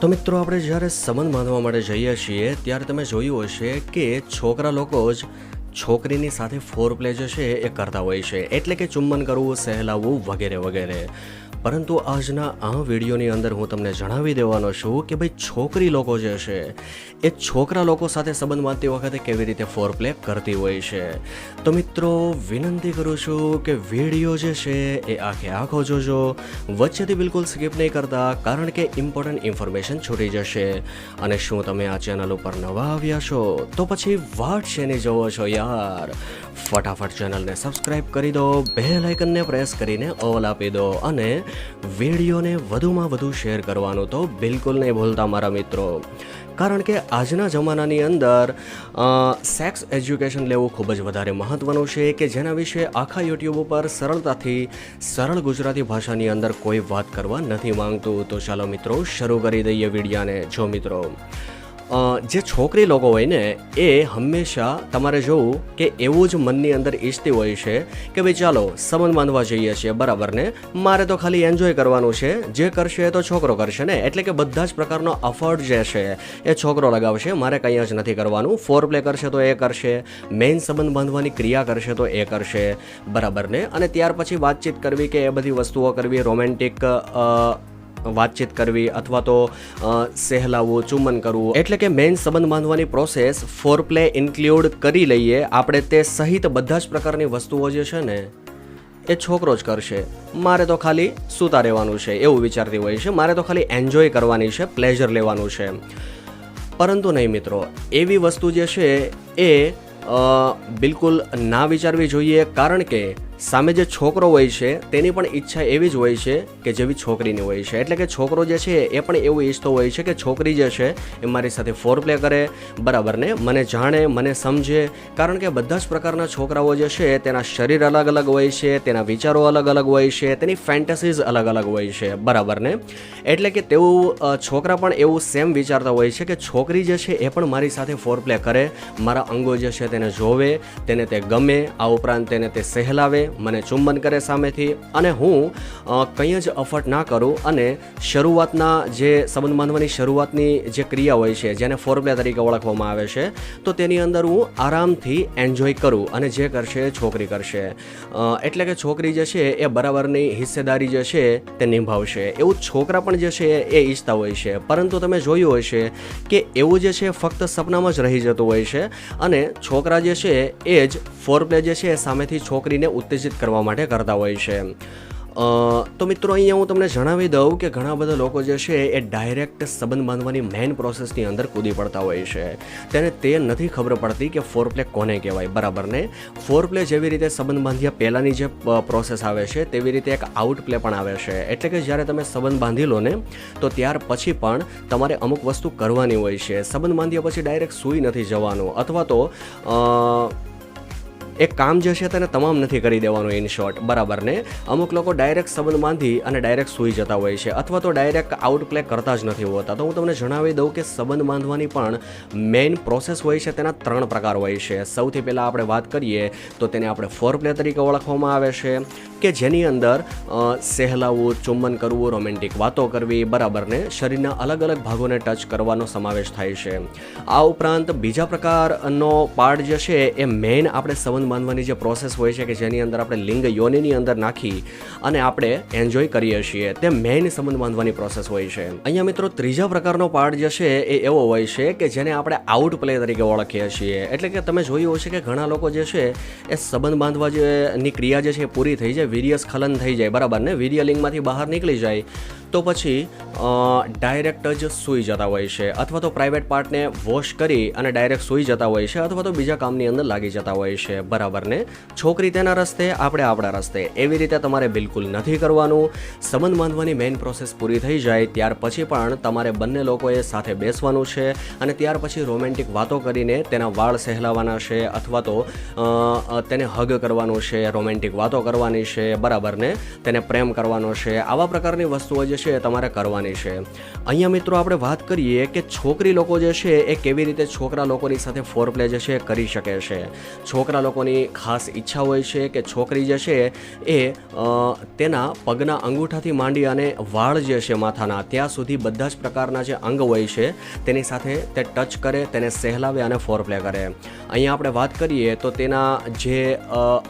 તો મિત્રો, આપણે જ્યારે સંબંધ બાંધવા માટે જઈએ છીએ, ત્યારે તમે જોયું હશે કે છોકરા લોકો જ છોકરીની સાથે ફોર પ્લે જે છે એ કરતા હોય છે. એટલે કે ચુંબન કરવું, સહેલાવવું વગેરે વગેરે. પરંતુ આજના આ વિડીયોની અંદર હું તમને જણાવી દેવાનો છું કે ભાઈ છોકરી લોકો જે છે, એ છોકરા લોકો સાથે સંબંધ બાંધતી વખતે કેવી રીતે ફોર પ્લે કરતી હોય છે? તો મિત્રો, વિનંતી કરું છું કે વીડિયો જે છે, એ આખે આખો જોજો. વચ્ચેથી બિલકુલ સ્કીપ નહીં કરતા, કારણ કે ઇમ્પોર્ટન્ટ ઇન્ફોર્મેશન છૂટી જશે. અને શું તમે આ ચેનલ ઉપર નવા આવ્યા છો, તો પછી વાટ શેની જોવો છો યાર? ફટાફટ ચેનલને સબસ્ક્રાઇબ કરી દો બે લાઇકનને પ્રેસ કરીને ઓલ આપી દો. અને વિડીયોને વધુમાં વધુ શેર કરવાનું તો બિલકુલ નહીં ભૂલતા મારા મિત્રો. કારણ કે આજના જમાનાની અંદર સેક્સ એજ્યુકેશન લેવું ખૂબ જ વધારે મહત્ત્વનું છે કે જેના વિશે આખા યુટ્યુબ ઉપર સરળતાથી, સરળ ગુજરાતી ભાષાની અંદર કોઈ વાત કરવા નથી માંગતું. તો ચાલો મિત્રો, શરૂ કરી દઈએ વિડીયાને. જો મિત્રો જે છોકરી લોકો હોય ને, એ હંમેશા તમારે જોવું કે એવું જ મનની અંદર ઈચ્છતી હોય છે કે ભાઈ ચાલો, સંબંધ બાંધવા જઈએ છીએ, બરાબર ને? મારે તો ખાલી એન્જોય કરવાનું છે. જે કરશે એ તો છોકરો કરશે ને? એટલે કે બધા જ પ્રકારનો અફર્ટ જે છે, એ છોકરો લગાવશે. મારે કંઈ જ નથી કરવાનું. ફોર પ્લે કરશે તો એ કરશે. મેઇન સંબંધ બાંધવાની ક્રિયા કરશે તો એ કરશે. બરાબર ને? અને ત્યાર પછી વાતચીત કરવી કે એ બધી વસ્તુઓ કરવી રોમેન્ટિક વાતચીત કરવી અથવા તો સહેલાવવું ચુંબન કરવું. એટલે કે મેઇન સંબંધ બાંધવાની પ્રોસેસ ફોર પ્લે ઇન્ક્લુડ કરી લઈએ. આપણે તે સહિત બધા જ પ્રકારની વસ્તુઓ જે છે ને, એ છોકરો જ કરશે. મારે તો ખાલી સૂતા રહેવાનું છે એવું વિચારતી હોય છે. મારે તો ખાલી એન્જોય કરવાની છે પ્લેઝર લેવાનું છે. પરંતુ નહીં મિત્રો, એવી વસ્તુ જે છે એ બિલકુલ ના વિચારવી જોઈએ. કારણ કે સામે જે છોકરો હોય છે, તેની પણ ઈચ્છા એવી જ હોય છે કે જેવી છોકરીની હોય છે. એટલે કે છોકરો જે છે, એ પણ એવું ઈચ્છતો હોય છે કે છોકરી જે છે, એ મારી સાથે ફોર પ્લે કરે, બરાબર ને? મને જાણે, મને સમજે. કારણ કે બધા જ પ્રકારના છોકરાઓ જે છે, તેના શરીર અલગ અલગ હોય છે, તેના વિચારો અલગ અલગ હોય છે, તેની ફેન્ટસીઝ અલગ અલગ હોય છે, બરાબર ને? એટલે કે તેવું છોકરા પણ એવું સેમ વિચારતા હોય છે કે છોકરી જે છે, એ પણ મારી સાથે ફોર પ્લે કરે, મારા અંગો જે છે, તેને જોવે, તેને તે ગમે, આ ઉપરાંત તેને તે સહેલાવે મને ચુંબન કરે સામેથી અને હું કંઈ જ અફર્ટ ના કરું અને શરૂઆતના જે સંબંધ બાંધવાની શરૂઆતની જે ક્રિયા હોય છે, જેને ફોરપ્લે તરીકે ઓળખવામાં આવે છે, તો તેની અંદર હું આરામથી એન્જોય કરું અને જે કરશે છોકરી કરશે. એટલે કે છોકરી જે છે એ બરાબરની હિસ્સેદારી જે છે તે નિભાવશે. એવું છોકરા પણ જે છે એ ઈચ્છતા હોય છે. પરંતુ તમે જોયું હશે કે એવું જે છે ફક્ત સપનામાં જ રહી જતું હોય છે અને છોકરા જે છે એ જ ફોરપ્લે જે છે એ સામેથી છોકરીને ઉત્તેજિત કરવા માટે કરતા હોય છે. તો મિત્રો અહીંયા હું તમને જણાવી દઉં કે ઘણા બધા લોકો જે છે એ ડાયરેક્ટ સંબંધ બાંધવાની મેઇન પ્રોસેસની અંદર કૂદી પડતા હોય છે. તેને તે નથી ખબર પડતી કે ફોર પ્લે કોને કહેવાય, બરાબર ને? ફોર પ્લે જેવી રીતે સંબંધ બાંધ્યા પહેલાંની જે પ્રોસેસ આવે છે, તેવી રીતે એક આઉટ પ્લે પણ આવે છે. એટલે કે જ્યારે તમે સંબંધ બાંધી લો ને, તો ત્યાર પછી પણ તમારે અમુક વસ્તુ કરવાની હોય છે. સંબંધ બાંધ્યા પછી ડાયરેક્ટ સૂઈ નથી જવાનું. અથવા તો એ કામ જે છે તેને તમામ નથી કરી દેવાનું ઇન શોર્ટ બરાબર ને? અમુક લોકો ડાયરેક્ટ સંબંધ બાંધી અને ડાયરેક્ટ સૂઈ જતા હોય છે, અથવા તો ડાયરેક્ટ આઉટપ્લે કરતા જ નથી હોતા. તો હું તમને જણાવી દઉં કે સંબંધ બાંધવાની પણ મેઇન પ્રોસેસ હોય છે તેના ત્રણ પ્રકાર હોય છે. સૌથી પહેલાં આપણે વાત કરીએ તો તેને આપણે ફોર પ્લે તરીકે ઓળખવામાં આવે છે. કે જેની અંદર સહેલાવવું ચુંબન કરવું, રોમેન્ટિક વાતો કરવી, બરાબરને શરીરના અલગ અલગ ભાગોને ટચ કરવાનો સમાવેશ થાય છે. આ ઉપરાંત બીજા પ્રકારનો પાર્ટ જે છે એ મેઇન આપણે સંબંધ બાંધવાની જે પ્રોસેસ હોય છે કે જેની અંદર આપણે લિંગ યોનિની અંદર નાખી અને આપણે એન્જોય કરીએ છીએ, તે મેઇન સંબંધ બાંધવાની પ્રોસેસ હોય છે. અહીંયા મિત્રો ત્રીજા પ્રકારનો પાર્ટ જે છે એ એવો હોય છે કે જેને આપણે આઉટ પ્લે તરીકે ઓળખીએ છીએ. એટલે કે તમે જોયું હશે કે ઘણા લોકો જે છે એ સંબંધ બાંધવા જે ની ક્રિયા જે છે પૂરી થઈ જાય વીર્ય સ્ખલન થઈ જાય. બરાબર ને? વીર્ય લિંગમાંથી બહાર નીકળી જાય. તો પછી ડાયરેક્ટ જ સૂઈ જતા હોય છે. અથવા તો પ્રાઇવેટ પાર્ટને વોશ કરી અને ડાયરેક્ટ સૂઈ જતા હોય છે અથવા તો બીજા કામની અંદર લાગી જતા હોય છે. બરાબર ને? છોકરી તેના રસ્તે, આપણે આપણા રસ્તે. એવી રીતે તમારે બિલકુલ નથી કરવાનું. સંબંધ બાંધવાની મેઇન પ્રોસેસ પૂરી થઈ જાય. ત્યાર પછી પણ તમારે બંને લોકોએ સાથે બેસવાનું છે અને ત્યાર પછી રોમેન્ટિક વાતો કરીને તેના વાળ સહેલાવાના છે અથવા તો તેને હગ કરવાનું છે રોમેન્ટિક વાતો કરવાની છે. બરાબર ને? તેને પ્રેમ કરવાનો છે. આવા પ્રકારની વસ્તુઓ જે છે, તમારે કરવાની છે. અહીંયા મિત્રો આપણે વાત કરીએ કે છોકરી લોકો જે છે, એ કેવી રીતે છોકરા લોકોની સાથે ફોર પ્લે જે છે, કરી શકે છે. છોકરા લોકોની ખાસ ઈચ્છા હોય છે કે છોકરી જે છે, એ તેના પગના અંગૂઠાથી માંડી અને વાળ જે છે માથાના, ત્યાં સુધી બધા જ પ્રકારના જે અંગ હોય છે, તેની સાથે તે ટચ કરે, તેને સહેલાવે અને ફોર પ્લે કરે. અહીંયા આપણે વાત કરીએ તો તેના જે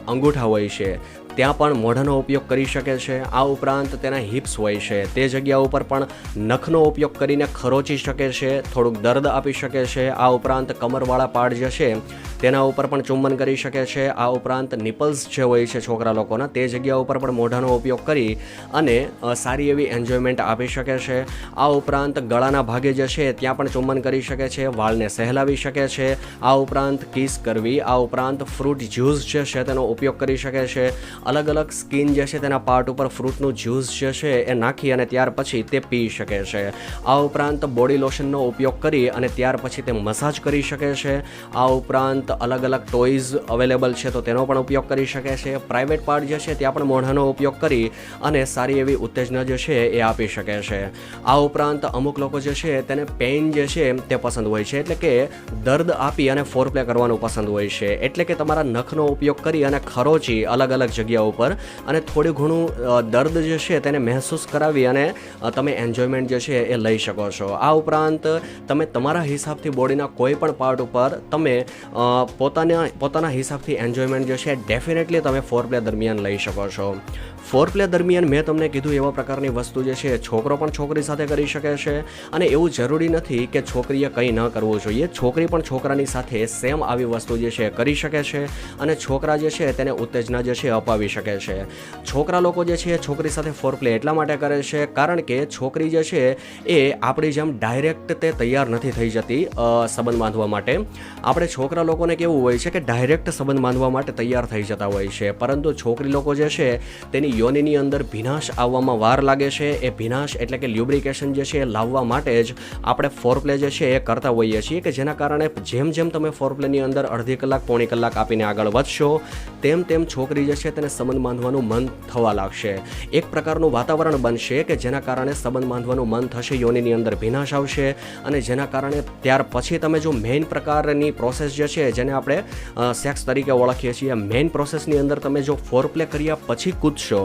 અંગૂઠા હોય છે ત્યાં પણ મોઢાનો ઉપયોગ કરી શકે છે. આ ઉપરાંત તેના હિપ્સ હોય છે. તે જગ્યા ઉપર પણ નખનો ઉપયોગ કરીને ખરોચી શકે છે, થોડુંક દર્દ આપી શકે છે. આ ઉપરાંત કમરવાળા પાડ જે છે તેના ઉપર પણ ચુંબન કરી શકે છે. આ ઉપરાંત નિપલ્સ જે હોય છે છોકરા લોકોના, તે જગ્યા ઉપર પણ મોઢાનો ઉપયોગ કરી અને સારી એવી એન્જોયમેન્ટ આપી શકે છે. આ ઉપરાંત ગળાના ભાગે જે છે ત્યાં પણ ચુંબન કરી શકે છે, વાળને સહેલાવી શકે છે. આ ઉપરાંત કિસ કરવી, આ ઉપરાંત ફ્રૂટ જ્યુસ જે છે તેનો ઉપયોગ કરી શકે છે. અલગ અલગ સ્કિન જે છે તેના પાર્ટ ઉપર ફ્રૂટનું જ્યુસ જે છે એ નાખી અને ત્યાર પછી તે પી શકે છે. આ ઉપરાંત બોડી લોશનનો ઉપયોગ કરી અને ત્યાર પછી તે મસાજ કરી શકે છે. આ ઉપરાંત અલગ અલગ ટોયઝ અવેલેબલ છે, તો તેનો પણ ઉપયોગ કરી શકે છે. પ્રાઇવેટ પાર્ટ જે છે, ત્યાં પણ મોઢાનો ઉપયોગ કરી અને સારી એવી ઉત્તેજના જે છે, એ આપી શકે છે. આ ઉપરાંત અમુક લોકો જે છે, તેને પેઇન જે છે, તે પસંદ હોય છે. એટલે કે દર્દ આપી અને ફોર પ્લે કરવાનું પસંદ હોય છે. એટલે કે તમારા નખનો ઉપયોગ કરી અને ખરોચી અલગ અલગ જગ્યા ઉપર અને થોડું ઘણું દર્દ જે છે, તેને મહેસૂસ કરાવી અને તમે એન્જોયમેન્ટ જે છે, એ લઈ શકો છો. આ ઉપરાંત તમે તમારા હિસાબથી બોડીના કોઈ પણ પાર્ટ ઉપર તમે પોતાના પોતાના હિસાબથી એન્જોયમેન્ટ જે છે ડેફિનેટલી તમે ફોર પ્લે દરમિયાન લઈ શકો છો. ફોર પ્લે દરમિયાન મેં તમને કીધું એવા પ્રકારની વસ્તુ જે છે, છોકરો પણ છોકરી સાથે કરી શકે છે અને એવું જરૂરી નથી કે છોકરીએ કંઈ ન કરવું જોઈએ. છોકરી પણ છોકરાની સાથે સેમ આવી વસ્તુ જે છે, કરી શકે છે અને છોકરા જે છે, તેને ઉત્તેજના જે છે, અપાવી શકે છે. છોકરા લોકો જે છે, છોકરી સાથે ફોર પ્લે એટલા માટે કરે છે કારણ કે છોકરી જે છે, એ આપણી જેમ ડાયરેક્ટ તે તૈયાર નથી થઈ જતી સંબંધ બાંધવા માટે. આપણે છોકરા લોકોને કેવું હોય છે કે ડાયરેક્ટ સંબંધ માનવા માટે તૈયાર થઈ જતા હોય છે. પરંતુ છોકરી લોકો જે છે, તેની યોનિની અંદર ભીનાશ આવવામાં વાર લાગે છે. એ ભીનાશ એટલે કે લ્યુબ્રિકેશન જે છે એ લાવવા માટે જ આપણે ફોર પ્લે જે છે એ કરતા હોઈએ છીએ કે જેના કારણે જેમ જેમ તમે ફોર પ્લેની અંદર અડધી કલાક, પોણી કલાક આપીને આગળ વધશો, તેમ તેમ છોકરી જે છે તેને સંબંધ બાંધવાનું મન થવા લાગશે. એક પ્રકારનું વાતાવરણ બનશે કે જેના કારણે સંબંધ બાંધવાનું મન થશે, યોનિની અંદર ભીનાશ આવશે અને જેના કારણે ત્યાર પછી તમે જો મેઇન પ્રકારની પ્રોસેસ જે છે જેને આપણે સેક્સ તરીકે ઓળખીએ છીએ. મેઇન પ્રોસેસની અંદર તમે જો ફોર પ્લે કર્યા પછી કૂદશો.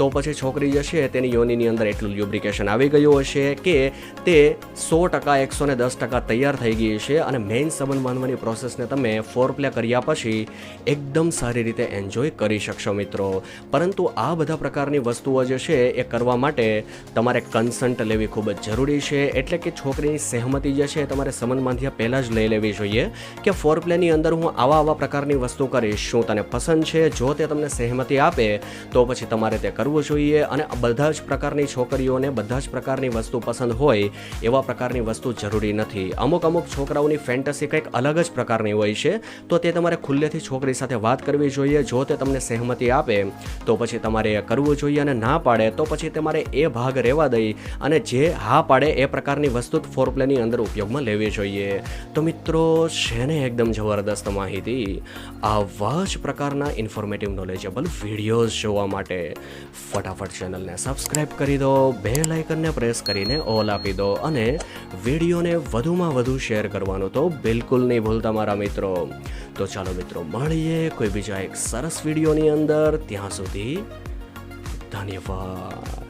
તો પછી છોકરી જે છે તેની યોનિની અંદર એટલું લ્યુબ્રિકેશન આવી ગયું હશે કે તે સો ટકા, એકસો ને દસ ટકા તૈયાર થઈ ગઈ છે અને મેઇન સંબંધ બાંધવાની પ્રોસેસને તમે ફોર પ્લે કર્યા પછી એકદમ સારી રીતે એન્જોય કરી શકશો મિત્રો. પરંતુ આ બધા પ્રકારની વસ્તુઓ જે છે એ કરવા માટે તમારે કન્સન્ટ લેવી ખૂબ જ જરૂરી છે. એટલે કે છોકરીની સહેમતી જે છે તમારે સંબંધ બાંધ્યા પહેલાં જ લઈ લેવી જોઈએ કે ફોર પ્લેની અંદર હું આવા આવા પ્રકારની વસ્તુ કરીશ, શું તને પસંદ છે? જો તે તમને સહેમતી આપે તો પછી તમારે તે કરવું જોઈએ અને બધા જ પ્રકારની છોકરીઓને બધા જ પ્રકારની વસ્તુ પસંદ હોય એવા પ્રકારની વસ્તુ જરૂરી નથી. અમુક અમુક છોકરાઓની ફેન્ટસી કંઈક અલગ જ પ્રકારની હોય છે, તો તે તમારે ખુલ્લેથી છોકરી સાથે વાત કરવી જોઈએ. જો તે તમને સહેમતી આપે, તો પછી તમારે એ કરવું જોઈએ અને ના પાડે, તો પછી તમારે એ ભાગ રહેવા દઈ અને જે હા પાડે એ પ્રકારની વસ્તુ ફોર પ્લેની અંદર ઉપયોગમાં લેવી જોઈએ. તો મિત્રો, છે એકદમ જબરદસ્ત માહિતી. આવા જ પ્રકારના ઇન્ફોર્મેટિવ નોલેજેબલ વિડીયોઝ જોવા માટે. ફટાફટ ચેનલને સબસ્ક્રાઇબ કરી દો બે લાઇકનને પ્રેસ કરીને ઓલ આપી દો અને વિડીયોને વધુમાં વધુ શેર કરવાનું તો બિલકુલ નહીં ભૂલતા મારા મિત્રો. તો ચાલો મિત્રો, મળીએ કોઈ બીજા એક સરસ વિડીયોની અંદર. ત્યાં સુધી ધન્યવાદ.